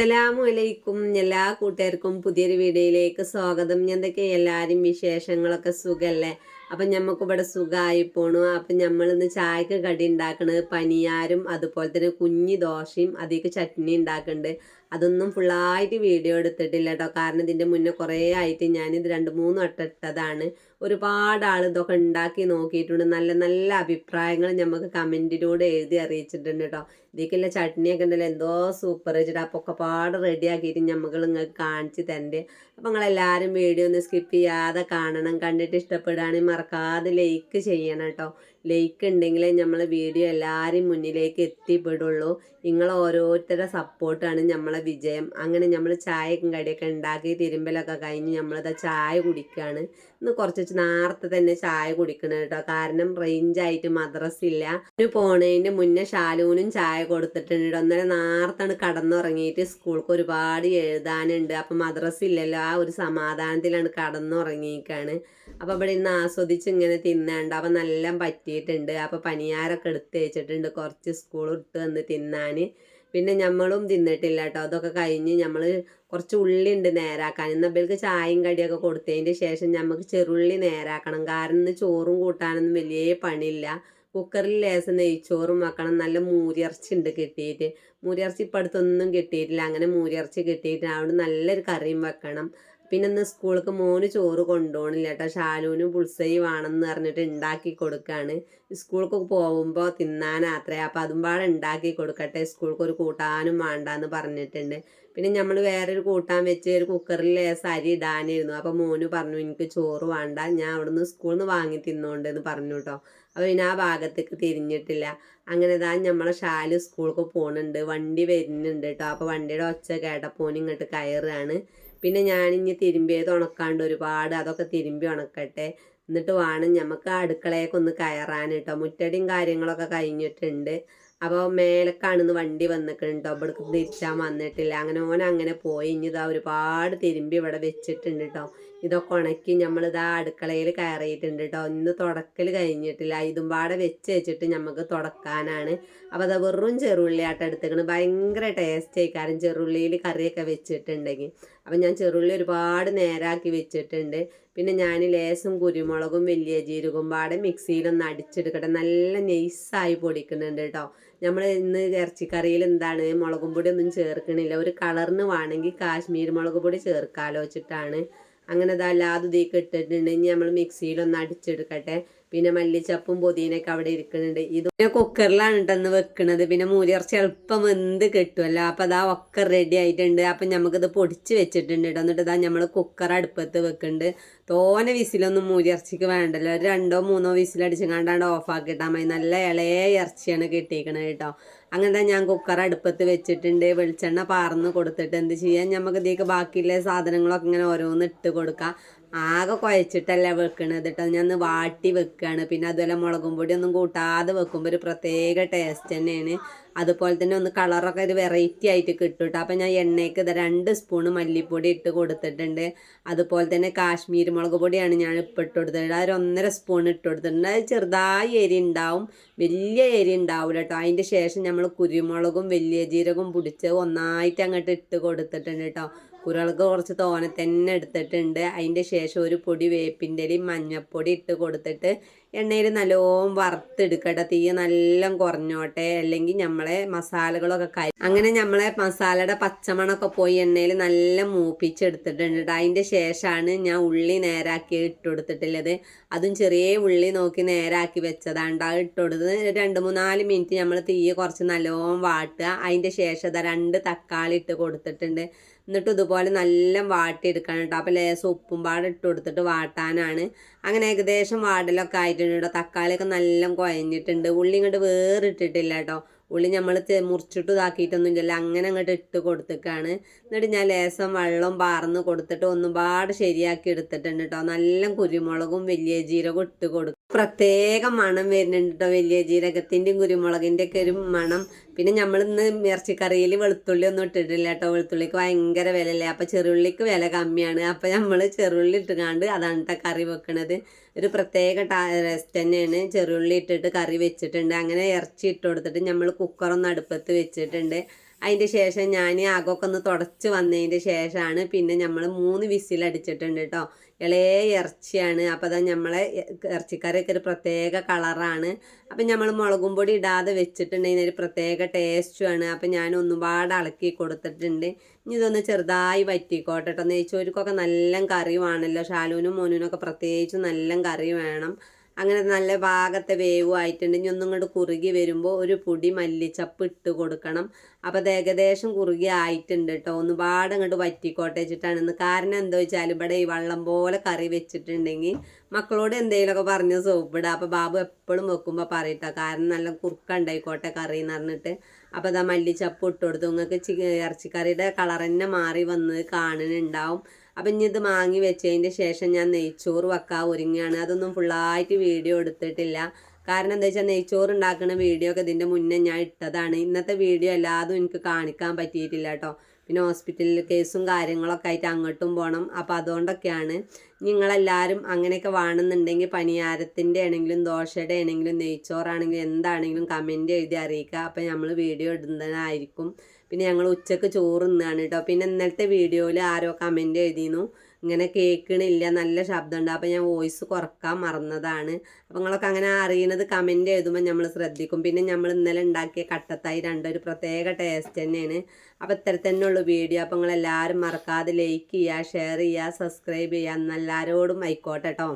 അസ്സലാമു അലൈക്കും എല്ലാ കൂട്ടുകാർക്കും പുതിയൊരു വീഡിയോയിലേക്ക് സ്വാഗതം. എന്തൊക്കെ എല്ലാവരും വിശേഷങ്ങളൊക്കെ സുഖല്ലേ? അപ്പം ഞമ്മക്ക് ഇവിടെ സുഖമായി പോണു. അപ്പം നമ്മളിന്ന് ചായക്ക് കടി ഉണ്ടാക്കണത് പനിയാരും അതുപോലെ തന്നെ കുഞ്ഞി ദോശയും അതിലേക്ക് ചട്നി ഉണ്ടാക്കുന്നുണ്ട് അതൊന്നും ഫുള്ളായിട്ട് വീഡിയോ എടുത്തിട്ടില്ല കേട്ടോ കാരണം ഇതിന്റെ മുന്നേ കുറേ ആയിട്ട് ഞാനിത് രണ്ട് മൂന്ന് വട്ടം ഇട്ടതാണ്. ഒരുപാട് ആൾ ഇതൊക്കെ ഉണ്ടാക്കി നോക്കിയിട്ടുണ്ട്. നല്ല നല്ല അഭിപ്രായങ്ങൾ നമുക്ക് കമന്റിലൂടെ എഴുതി അറിയിച്ചിട്ടുണ്ട് കേട്ടോ ഇതിലേക്കുള്ള ചട്നിയൊക്കെ ഉണ്ടല്ലോ എന്തോ സൂപ്പർ വെച്ചിട്ട് അപ്പോൾ ഒക്കെ പാട് റെഡി ആക്കിയിട്ട് നമുക്ക് നിങ്ങൾക്ക് കാണിച്ച് തരണ്ടേ. അപ്പോൾ നിങ്ങളെല്ലാവരും വീഡിയോ ഒന്ന് സ്കിപ്പ് ചെയ്യാതെ കാണണം. കണ്ടിട്ട് ഇഷ്ടപ്പെടുകയാണെങ്കിൽ മറക്കാതെ ലൈക്ക് ചെയ്യണം കേട്ടോ ലൈക്ക് ഉണ്ടെങ്കിലേ നമ്മൾ വീഡിയോ എല്ലാവരും മുന്നിലേക്ക് എത്തിപ്പെടുള്ളൂ. നിങ്ങൾ ഓരോരുത്തരുടെ സപ്പോർട്ടാണ് നമ്മളെ വിജയം. അങ്ങനെ നമ്മൾ ചായക്കും കടിയൊക്കെ ഉണ്ടാക്കി തിരുമ്പലൊക്കെ കഴിഞ്ഞ് നമ്മളത് ചായ കുടിക്കുകയാണ് ഇന്ന് കുറച്ച് നേരത്തെ തന്നെ ചായ കുടിക്കണം കേട്ടോ. കാരണം റേഞ്ചായിട്ട് മദ്രസില്ല ഒരു പോണതിന്റെ മുന്നേ ഷാലൂനും ചായ കൊടുത്തിട്ടുണ്ട് കേട്ടോ. അന്നേരം നേരത്താണ് കടന്നുറങ്ങിയിട്ട് സ്കൂൾക്ക് ഒരുപാട് എഴുതാനുണ്ട്. അപ്പം മദ്രസില്ലല്ലോ ആ ഒരു സമാധാനത്തിലാണ് കടന്നുറങ്ങിയിരിക്കുകയാണ് അപ്പം ഇവിടെ ഇന്ന് ആസ്വദിച്ച് ഇങ്ങനെ തിന്നാണ്ട്. അപ്പം നല്ല പറ്റിയിട്ടുണ്ട്. അപ്പം പനിയാരൊക്കെ എടുത്ത് വെച്ചിട്ടുണ്ട്. കുറച്ച് സ്കൂൾ ഇട്ട് വന്ന് തിന്നാൻ പിന്നെ നമ്മളും തിന്നിട്ടില്ല കേട്ടോ അതൊക്കെ കഴിഞ്ഞ് നമ്മൾ കുറച്ച് ഉള്ളി ഉണ്ട് നേരാക്കാൻ. ഇന്ന് ചായയും കടിയൊക്കെ കൊടുത്തതിന്റെ ശേഷം നമുക്ക് ചെറുള്ളി നേരാക്കണം. കാരണം ചോറും കൂട്ടാനൊന്നും വലിയ പണിയില്ല. കുക്കറിൽ ലേസം നെയ്ച്ചോറും വെക്കണം. നല്ല മൂരിയിറച്ചി ഉണ്ട് കിട്ടിയിട്ട് മൂരിയിറച്ചി ഇപ്പം അടുത്തൊന്നും കിട്ടിയിട്ടില്ല അങ്ങനെ മൂരിയിറച്ചി കിട്ടിയിട്ട് അവിടെ നല്ലൊരു കറിയും വെക്കണം. പിന്നെ ഇന്ന് സ്കൂൾക്ക് മോന് ചോറ് കൊണ്ടുപോകണില്ല കേട്ടോ ഷാലൂനും പുൾസൈ വേണമെന്ന് പറഞ്ഞിട്ട് ഉണ്ടാക്കി കൊടുക്കുകയാണ് സ്കൂൾക്ക് പോകുമ്പോൾ തിന്നാനാത്രേ അപ്പോൾ അതും പാടെ ഉണ്ടാക്കി കൊടുക്കട്ടെ. സ്കൂൾക്ക് ഒരു കൂട്ടാനും വേണ്ടാന്ന് പറഞ്ഞിട്ടുണ്ട്. പിന്നെ നമ്മൾ വേറൊരു കൂട്ടാൻ വെച്ച് ഒരു കുക്കറിൽ അരി ഇടാനായിരുന്നു അപ്പോൾ മോന് പറഞ്ഞു എനിക്ക് ചോറ് വേണ്ട. ഞാൻ അവിടുന്ന് സ്കൂളിൽ നിന്ന് വാങ്ങി തിന്നോണ്ട് എന്ന് പറഞ്ഞു കേട്ടോ അപ്പോൾ പിന്നെ ആ ഭാഗത്തേക്ക് തിരിഞ്ഞിട്ടില്ല. അങ്ങനെ താൻ നമ്മളെ ഷാൽ സ്കൂൾക്ക് പോകുന്നുണ്ട്. വണ്ടി വരുന്നുണ്ട് കേട്ടോ അപ്പോൾ വണ്ടിയുടെ ഒച്ച കേട്ടപ്പോൾ ഇങ്ങോട്ട് കയറുകയാണ്. പിന്നെ ഞാനിഞ്ഞ് തിരുമ്പിയത് ഉണക്കാണ്ട് ഒരുപാട് അതൊക്കെ തിരുമ്പി ഉണക്കട്ടെ. എന്നിട്ട് വേണം നമുക്ക് അടുക്കളയൊക്കെ ഒന്ന് കയറാൻ കേട്ടോ മുറ്റടിയും കാര്യങ്ങളൊക്കെ കഴിഞ്ഞിട്ടുണ്ട്. അപ്പോൾ മേലക്കാണെന്ന് വണ്ടി വന്നിട്ടുണ്ട് കേട്ടോ ഇവിടേക്ക് തിരിച്ചാൻ വന്നിട്ടില്ല. അങ്ങനെ ഓൻ അങ്ങനെ പോയി. ഇനി ഇതാ ഒരുപാട് തിരുമ്പി ഇവിടെ വെച്ചിട്ടുണ്ട് കേട്ടോ ഇതൊക്കെ ഉണക്കി നമ്മളിതാ അടുക്കളയിൽ കയറിയിട്ടുണ്ട് കേട്ടോ ഇന്ന് തുടക്കൽ കഴിഞ്ഞിട്ടില്ല. ഇതും പാടെ വെച്ച് വെച്ചിട്ട് നമുക്ക് തുടക്കാനാണ്. അപ്പോൾ അത് വെറും ചെറുള്ളി ആട്ടം എടുത്തേക്കണ്. ഭയങ്കര ടേസ്റ്റ് ആയിക്കാരം ചെറുള്ളിയിൽ കറിയൊക്കെ വെച്ചിട്ടുണ്ടെങ്കിൽ. അപ്പം ഞാൻ ചെറുള്ളി ഒരുപാട് നേരാക്കി വെച്ചിട്ടുണ്ട്. പിന്നെ ഞാൻ ലേസും കുരുമുളകും വലിയ ജീരകവും പാടെ മിക്സിയിലൊന്ന് അടിച്ചെടുക്കട്ടെ. നല്ല നെയ്സായി പൊടിക്കുന്നുണ്ട് കേട്ടോ നമ്മൾ ഇന്ന് ഇറച്ചിക്കറിയിൽ എന്താണ്? മുളകും പൊടി ഒന്നും ചേർക്കണില്ല. ഒരു കളറിന് വേണമെങ്കിൽ കാശ്മീർ മുളക് പൊടി ചേർക്കാലോ വെച്ചിട്ടാണ് അങ്ങനെ അത് ഇതിലേക്ക് ഇട്ടിട്ടുണ്ട് ഇനി നമ്മൾ മിക്സിയിലൊന്ന് അടിച്ചെടുക്കട്ടെ. പിന്നെ മല്ലിച്ചപ്പും പുതിനൊക്കെ അവിടെ ഇരിക്കുന്നുണ്ട്. ഇത് പിന്നെ കുക്കറിലാണ് ഇട്ടെന്ന് വെക്കുന്നത് പിന്നെ മൂലിയർച്ച എളുപ്പം വെന്ത് കിട്ടുമല്ലോ. അപ്പം അതാ ഒക്കെ റെഡി ആയിട്ടുണ്ട്. അപ്പം നമുക്കിത് പൊടിച്ച് വെച്ചിട്ടുണ്ട് കേട്ടോ. എന്നിട്ട് ഇതാ നമ്മൾ കുക്കർ അടുപ്പത്ത് വെക്കുന്നുണ്ട് തോനെ വിസിലൊന്നും മൂലിയർച്ചയ്ക്ക് വേണ്ടല്ലോ. രണ്ടോ മൂന്നോ വിസിലടിച്ച് കണ്ടാണ്ട് ഓഫാക്കിയിട്ടാൽ മതി. നല്ല ഇളയ ഇറച്ചിയാണ് കിട്ടിയിരിക്കണത് കേട്ടോ. അങ്ങനെ ഞാൻ കുക്കർ അടുപ്പത്ത് വെച്ചിട്ടുണ്ട് വെളിച്ചെണ്ണ പാർന്ന് കൊടുത്തിട്ട് എന്ത് ചെയ്യാം? നമുക്ക് ഇതിലേക്ക് ബാക്കിയുള്ള സാധനങ്ങളൊക്കെ ഇങ്ങനെ ഓരോന്ന് ഇട്ട് കൊടുക്കാം. ആകെ കുഴച്ചിട്ടല്ല വെക്കണത് കേട്ടോ ഞാൻ വാട്ടി വെക്കുകയാണ് പിന്നെ അതുപോലെ മുളകും പൊടി ഒന്നും കൂട്ടാതെ വെക്കുമ്പോൾ ഒരു പ്രത്യേക ടേസ്റ്റ് തന്നെയാണ്. അതുപോലെ തന്നെ ഒന്ന് കളറൊക്കെ ഒരു വെറൈറ്റി ആയിട്ട് കിട്ടും കേട്ടോ അപ്പം ഞാൻ എണ്ണയ്ക്ക് രണ്ട് സ്പൂണ് മല്ലിപ്പൊടി ഇട്ട് കൊടുത്തിട്ടുണ്ട്. അതുപോലെ തന്നെ കാശ്മീർ മുളക് പൊടിയാണ് ഞാൻ ഇപ്പം ഇട്ട് കൊടുത്തിട്ടുണ്ട് അതൊരു ഒന്നര സ്പൂൺ ഇട്ട് കൊടുത്തിട്ടുണ്ട്. അത് ചെറുതായി എരി ഉണ്ടാവും വലിയ എരി ഉണ്ടാവില്ല കേട്ടോ അതിന്റെ ശേഷം നമ്മൾ കുരുമുളകും വലിയ ജീരകവും പിടിച്ച് ഒന്നായിട്ട് അങ്ങോട്ട് ഇട്ട് കൊടുത്തിട്ടുണ്ട് കേട്ടോ കുരുമുളക് കുറച്ച് തോനെ തന്നെ എടുത്തിട്ടുണ്ട്. അതിന്റെ ശേഷം ഒരു പൊടി വേപ്പിന്റെ ഇലയും മഞ്ഞപ്പൊടി ഇട്ട് കൊടുത്തിട്ട് എണ്ണയിൽ നല്ലോണം വറുത്തെടുക്കട്ടെ തീ നല്ല കുറഞ്ഞോട്ടെ. അല്ലെങ്കിൽ നമ്മളെ മസാലകളൊക്കെ കരി അങ്ങനെ നമ്മളെ മസാലയുടെ പച്ചമണമൊക്കെ പോയി എണ്ണയിൽ നല്ല മൂപ്പിച്ചെടുത്തിട്ടുണ്ട് അതിന്റെ ശേഷമാണ് ഞാൻ ഉള്ളി നേരാക്കി ഇട്ട് കൊടുത്തിട്ടുള്ളത്. അതും ചെറിയ ഉള്ളി നോക്കി നേരാക്കി വെച്ചതാണ് അത് ഇട്ട് കൊടുത്തത്. രണ്ട് മൂന്നാൽ മിനിറ്റ് നമ്മൾ തീ കുറച്ച് നല്ലോണം വാട്ടുക. അതിന്റെ ശേഷം രണ്ട് തക്കാളി ഇട്ട് കൊടുത്തിട്ടുണ്ട്. എന്നിട്ട് ഇതുപോലെ നല്ല വാട്ടിയെടുക്കണം കേട്ടോ അപ്പോൾ ലേശം ഉപ്പും പാടെ ഇട്ട് കൊടുത്തിട്ട് വാട്ടാനാണ്. അങ്ങനെ ഏകദേശം വാടലൊക്കെ ആയിട്ടുണ്ട് കേട്ടോ തക്കാളിയൊക്കെ നല്ല കുഴഞ്ഞിട്ടുണ്ട്. ഉള്ളി ഇങ്ങോട്ട് വേറിട്ടിട്ടില്ല കേട്ടോ ഉള്ളി നമ്മൾ മുറിച്ചിട്ട് ഇതാക്കിയിട്ടൊന്നും ഇല്ലല്ലോ അങ്ങനെ അങ്ങോട്ട് ഇട്ട് കൊടുത്തേക്കാണ്. എന്നിട്ട് ഞാൻ ലേശം വെള്ളം പാർന്ന് കൊടുത്തിട്ട് ഒന്നും പാട് ശരിയാക്കി എടുത്തിട്ടുണ്ട് കേട്ടോ നല്ല കുരുമുളകും വലിയ ജീരകവും ഇട്ട് കൊടുക്കും പ്രത്യേക മണം വരുന്നുണ്ട് കേട്ടോ വലിയ ജീരകത്തിന്റെയും കുരുമുളകിന്റെ ഒക്കെ ഒരു മണം. പിന്നെ നമ്മൾ ഇന്ന് ഇറച്ചിക്കറിയിൽ വെളുത്തുള്ളി ഒന്നും ഇട്ടിട്ടില്ല കേട്ടോ. വെളുത്തുള്ളിക്ക് ഭയങ്കര വിലയല്ലേ? അപ്പോൾ ചെറുള്ളിക്ക് വില കമ്മിയാണ്. അപ്പോൾ നമ്മൾ ചെറുള്ളി ഇട്ടുകാണ്ട് അതാണ് കേട്ടോ കറി വെക്കണത്. ഒരു പ്രത്യേക ടേസ്റ്റ് തന്നെയാണ്. ചെറുള്ളി ഇട്ടിട്ട് കറി വെച്ചിട്ടുണ്ട്. അങ്ങനെ ഇറച്ചി ഇട്ട് കൊടുത്തിട്ട് നമ്മൾ കുക്കറൊന്ന് അടുപ്പത്ത് വെച്ചിട്ടുണ്ട്. അതിന്റെ ശേഷം ഞാൻ അകമൊക്കെ ഒന്ന് തുടച്ച് വന്നതിന്റെ ശേഷമാണ് പിന്നെ നമ്മൾ മൂന്ന് വിസിൽ അടിച്ചിട്ടുണ്ട് കേട്ടോ ഇളയ ഇറച്ചിയാണ്. അപ്പോൾ അതാ നമ്മളെ ഇറച്ചിക്കറിയൊക്കെ ഒരു പ്രത്യേക കളറാണ്. അപ്പം നമ്മൾ മുളകും പൊടി ഇടാതെ വെച്ചിട്ടുണ്ടെങ്കിൽ ഒരു പ്രത്യേക ടേസ്റ്റുമാണ് അപ്പം ഞാൻ ഒന്നുപാട് ഇളക്കി കൊടുത്തിട്ടുണ്ട്. ഇനി ഇതൊന്ന് ചെറുതായി വറ്റിക്കോട്ടെ കേട്ടോ നെയ്ച്ചോരിക്കൊക്കെ നല്ല കറി വേണമല്ലോ ഷാലൂനും മോനൂനൊക്കെ പ്രത്യേകിച്ച് നല്ല കറി വേണം. അങ്ങനെ നല്ല ഭാഗത്തെ വേവ് ആയിട്ടുണ്ട്. ഇനി ഒന്നും ഇങ്ങോട്ട് കുറുകി വരുമ്പോൾ ഒരു പൊടി മല്ലിച്ചപ്പ് ഇട്ട് കൊടുക്കണം. അപ്പോൾ അത് ഏകദേശം കുറുകി ആയിട്ടുണ്ട് കേട്ടോ ഒന്ന് പാടം അങ്ങോട്ട് വറ്റിക്കോട്ടെ വെച്ചിട്ടാണ്. കാരണം എന്താ വെച്ചാൽ ഇവിടെ ഈ വള്ളം പോലെ കറി വെച്ചിട്ടുണ്ടെങ്കിൽ മക്കളോട് എന്തെങ്കിലുമൊക്കെ പറഞ്ഞ് സോപ്പിടുക അപ്പോൾ ബാബു എപ്പോഴും വെക്കുമ്പോൾ പറയട്ടോ കാരണം നല്ല കുറുക്കുണ്ടായിക്കോട്ടെ കറി എന്ന് പറഞ്ഞിട്ട്. അപ്പോൾ അതാ മല്ലിച്ചപ്പ് ഇട്ട് കൊടുത്തു. നിങ്ങൾക്ക് ഇറച്ചിക്കറിയുടെ കളർ തന്നെ മാറി വന്ന് കാണുന്നുണ്ടാവും. അപ്പം ഇനി ഇത് മാങ്ങി വെച്ചതിന്റെ ശേഷം ഞാൻ നെയ്ച്ചോറ് വെക്കാൻ ഒരുങ്ങുകയാണ് അതൊന്നും ഫുള്ളായിട്ട് വീഡിയോ എടുത്തിട്ടില്ല. കാരണം എന്താ വെച്ചാൽ നെയ്ച്ചോറ് ഉണ്ടാക്കുന്ന വീഡിയോ ഒക്കെ ഇതിന്റെ മുന്നേ ഞാൻ ഇട്ടതാണ്. ഇന്നത്തെ വീഡിയോ എല്ലാതും എനിക്ക് കാണിക്കാൻ പറ്റിയിട്ടില്ല കേട്ടോ. പിന്നെ ഹോസ്പിറ്റലിൽ കേസും കാര്യങ്ങളൊക്കെ ആയിട്ട് അങ്ങോട്ടും പോകണം അപ്പോൾ അതുകൊണ്ടൊക്കെയാണ് നിങ്ങളെല്ലാവരും അങ്ങനെയൊക്കെ വേണമെന്നുണ്ടെങ്കിൽ പനിയാരത്തിന്റെ ആണെങ്കിലും ദോശയുടെ ആണെങ്കിലും നെയ്ച്ചോറാണെങ്കിലും എന്താണെങ്കിലും കമന്റ് എഴുതി അറിയിക്കുക. അപ്പോൾ നമ്മൾ വീഡിയോ ഇടുന്നതായിരിക്കും. പിന്നെ ഞങ്ങൾ ഉച്ചയ്ക്ക് ചോറ് ഇന്നാണ് കേട്ടോ പിന്നെ ഇന്നലത്തെ വീഡിയോയിൽ ആരോ കമന്റ് എഴുതിയിരുന്നു ഇങ്ങനെ കേൾക്കണില്ല നല്ല ശബ്ദമുണ്ട്. അപ്പോൾ ഞാൻ വോയിസ് കുറയ്ക്കാൻ മറന്നതാണ്. അപ്പോൾ നിങ്ങളൊക്കെ അങ്ങനെ അറിയണത് കമന്റ് എഴുതുമ്പോൾ നമ്മൾ ശ്രദ്ധിക്കും. പിന്നെ നമ്മൾ ഇന്നലെ ഉണ്ടാക്കിയ കട്ടത്തായി രണ്ടൊരു പ്രത്യേക ടേസ്റ്റ് തന്നെയാണ്. അപ്പോൾ ഇത്തരത്തന്നെ ഉള്ളു വീഡിയോ അപ്പോൾ നിങ്ങളെല്ലാവരും മറക്കാതെ ലൈക്ക് ചെയ്യുക ഷെയർ ചെയ്യുക സബ്സ്ക്രൈബ് ചെയ്യുക. എന്നെല്ലാവരോടും ആയിക്കോട്ടെ കേട്ടോ